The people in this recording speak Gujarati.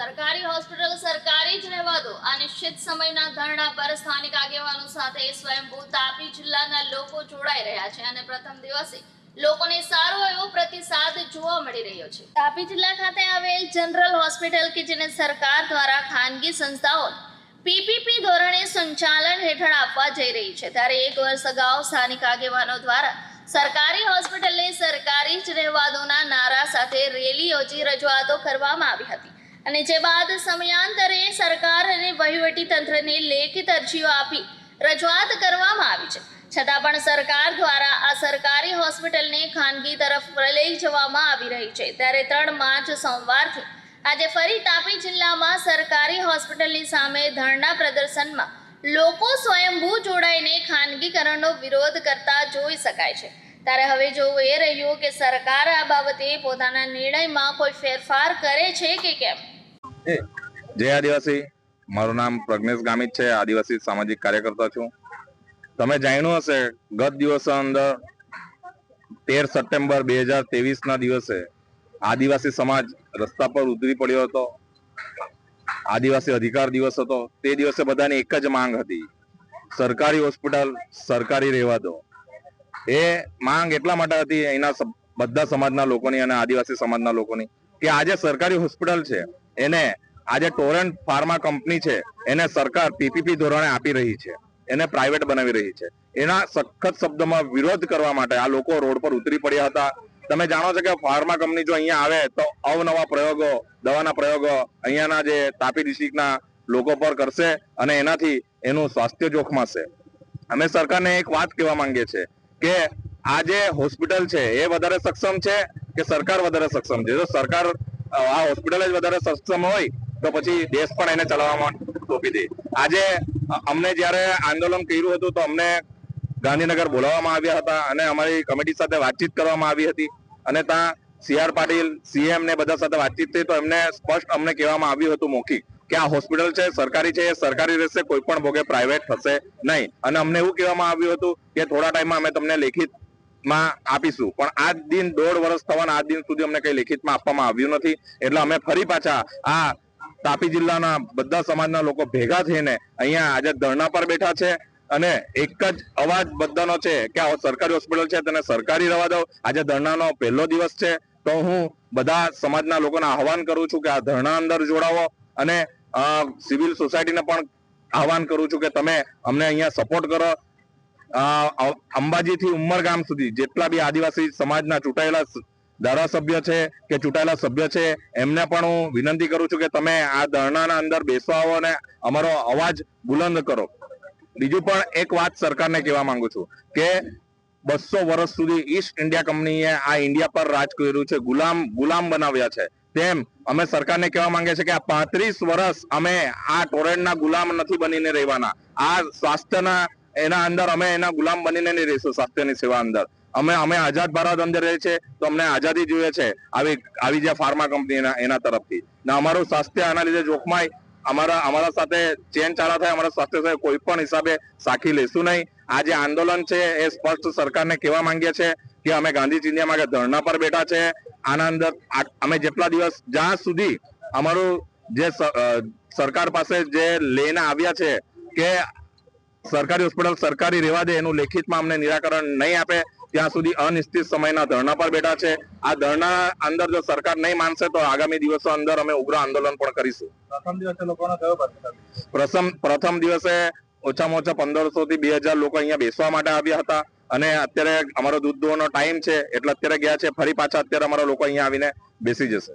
સરકારી હોસ્પિટલ સરકારી જ રહેવા દો. આ નિશ્ચિત સમયના ધરણા પર સ્થાનિક આગેવાનો સાથે સ્વયંભૂ તાપી જિલ્લાના લોકો જોડાઈ રહ્યા છે અને પ્રથમ દિવસે લોકોને સારો એવો પ્રતિસાદ જોવા મળી રહ્યો છે. તાપી જિલ્લા ખાતે આવેલ જનરલ હોસ્પિટલ કે જેને સરકાર દ્વારા ખાનગી સંસ્થાઓ પીપીપી ધોરણે સંચાલન હેઠળ આપવા જઈ રહી છે. ત્યારે એક વર્ષ અગાઉ સ્થાનિક આગેવાનો દ્વારા સરકારી હોસ્પિટલને સરકારી જ રહેવા દોના નારા સાથે રેલી યોજી રજૂઆતો કરવામાં આવી હતી. અને જે બાદ સમયાંતરે સરકાર અને વહીવટી તંત્રને લેખિત અરજીઓ આપી રજૂઆત કરવામાં આવી છે. છતાં પણ સરકાર દ્વારા આ સરકારી હોસ્પિટલને ખાનગી તરફ લઈ જવામાં આવી રહી છે. ત્યારે ત્રણ માર્ચ સોમવારથી આજે ફરી તાપી જિલ્લામાં સરકારી હોસ્પિટલની સામે ધરણા પ્રદર્શનમાં લોકો સ્વયંભૂ જોડાઈને ખાનગીકરણનો વિરોધ કરતા જોઈ શકાય છે. ત્યારે હવે જોવું એ રહ્યું કે સરકાર આ બાબતે પોતાના નિર્ણયમાં કોઈ ફેરફાર કરે છે કે કેમ? જય આદિવાસી. મારું નામ પ્રજ્ઞેશ ગામિત છે. આદિવાસી સામાજિક કાર્યકર્તા છું. તમે જાણ્યું હશે, ગત દિવસો અંદર તેર સપ્ટેમ્બર બે હજાર ના દિવસે આદિવાસી સમાજ રસ્તા પર ઉતરી પડ્યો હતો. આદિવાસી અધિકાર દિવસ હતો. તે દિવસે બધાની એક જ માંગ હતી. સરકારી હોસ્પિટલ, સરકારી રહેવા દો એ માંગ એટલા માટે હતી અહીંના બધા સમાજના લોકોની અને આદિવાસી સમાજના લોકોની કે આજે સરકારી હોસ્પિટલ છે. એને આજે ટોરેન્ટ ફાર્મા કંપની છે, એને સરકાર પીપીપી ધોરણે આપી રહી છે, એને પ્રાઇવેટ બનાવી રહી છે. એના સખત શબ્દમાં વિરોધ કરવા માટે આ લોકો રોડ પર ઉતરી પડ્યા હતા. તમે જાણો છો કે ફાર્મા કંપની જો અહીંયા આવે તો અવનવા પ્રયોગો, દવાના પ્રયોગો અહીંયાના જે તાપી ડિસ્ટ્રિક્ટના લોકો પર કરશે અને એનાથી એનું સ્વાસ્થ્ય જોખમાશે. અમે સરકારને એક વાત કહેવા માંગીએ છીએ કે આ જે હોસ્પિટલ છે એ વધારે સક્ષમ છે કે સરકાર વધારે સક્ષમ છે? જો સરકાર આ હોસ્પિટલ જ વધારે સક્ષમ હોય, તો પછી દેશ પણ એને ચલાવવામાં સોંપી દે. આજે અમને જ્યારે આંદોલન કર્યું હતું, તો અમને ગાંધીનગર બોલાવવામાં આવ્યા હતા અને અમારી કમિટી સાથે વાતચીત કરવામાં આવી હતી. અને ત્યાં સી આર પાટીલ, સીએમ ને બધા સાથે વાતચીત થઈ, તો એમને સ્પષ્ટ અમને કહેવામાં આવ્યું હતું મોખી કે આ હોસ્પિટલ છે, સરકારી છે, એ સરકારી રહેશે, કોઈ પણ ભોગે પ્રાઇવેટ થશે નહીં. અને અમને એવું કહેવામાં આવ્યું હતું કે થોડા ટાઈમમાં અમે તમને લેખિત માં આપીશું. પણ આજ દિન દોઢ વર્ષ થવાના આજ દિન સુધી અમને કઈ લેખિતમાં આપવામાં આવ્યું નથી. એટલે અમે ફરી પાછા આ તાપી જિલ્લાના બધા સમાજના લોકો ભેગા થઈને અહીંયા આજે ધરણા પર બેઠા છે. અને એક જ અવાજ બધાનો છે કે આ સરકારી હોસ્પિટલ છે, તેને સરકારી રવા દો આજે ધરણાનો પહેલો દિવસ છે. તો હું બધા સમાજના લોકોને આહવાન કરું છું કે આ ધરણા અંદર જોડાવો. અને સિવિલ સોસાયટીને પણ આહવાન કરું છું કે તમે અમને અહીંયા સપોર્ટ કરો. અંબાજીથી ઉમરગામ સુધી જેટલા બી આદિવાસી સમાજના ચૂંટાયેલા ધારાસભ્ય છે કે ચૂંટાયેલા સભ્ય છે, એમને પણ હું વિનંતી કરું છું કે તમે આ ધરણાના અંદર બેસવા આવો અને અમારો અવાજ બુલંદ કરો. બીજું પણ એક વાત સરકારને કહેવા માંગુ છું કે બસો વર્ષ સુધી ઈસ્ટ ઇન્ડિયા કંપનીએ આ ઇન્ડિયા પર રાજ કર્યું છે, ગુલામ ગુલામ બનાવ્યા છે. તેમ અમે સરકારને કહેવા માંગે છે કે આ પાંત્રીસ વર્ષ અમે આ ટોરેન્ટના ગુલામ નથી બનીને રહેવાના. આ સ્વાસ્થ્યના એના અંદર અમે એના ગુલામ બનીને નહીં રહીશું, સ્વાસ્થ્યની સેવા અંદર. અમે અમે આઝાદ ભારત અંદર રહે છે તો અમને આઝાદી જોઈએ છે, આવી આવી જે ફાર્મા કંપની એના તરફથી. ને અમારું સ્વાસ્થ્ય આના લીધે જોખમાય. અમારા અમારા સાથે ચેન ચાલા થાય, અમારા સ્વાસ્થ્ય સાથે કોઈ પણ હિસાબે સાખી લેશું નહીં. આ જે આંદોલન છે, એ સ્પષ્ટ સરકારને કહેવા માંગીએ છે કે અમે ગાંધી ચિંધ્યામાં ધરણા પર બેઠા છે. આના અંદર અમે જેટલા દિવસ, જ્યાં સુધી અમારું જે સરકાર પાસે જે લઈને આવ્યા છે, કે સરકારી હોસ્પિટલ સરકારી રહેવા દે એનું લેખિતમાં અમને નિરાકરણ નહીં આપે. ત્યાં સુધી અનિશ્ચિત સમયના ધરણા પર બેઠા છે. આ ધરણા અંદર જો સરકાર નહીં માનશે તો આગામી દિવસો અંદર અમે ઉગ્ર આંદોલન પણ કરીશું. પ્રથમ દિવસે લોકોનો કયો પ્રથમ પ્રથમ દિવસે ઓછામાં ઓછા પંદરસો થી બે હજાર લોકો અહીંયા બેસવા માટે આવ્યા હતા. અને અત્યારે અમારો દૂધ દોવાનો ટાઈમ છે. એટલે અત્યારે ગયા છે. ફરી પાછા અત્યારે અમારા લોકો અહીંયા આવીને બેસી જશે.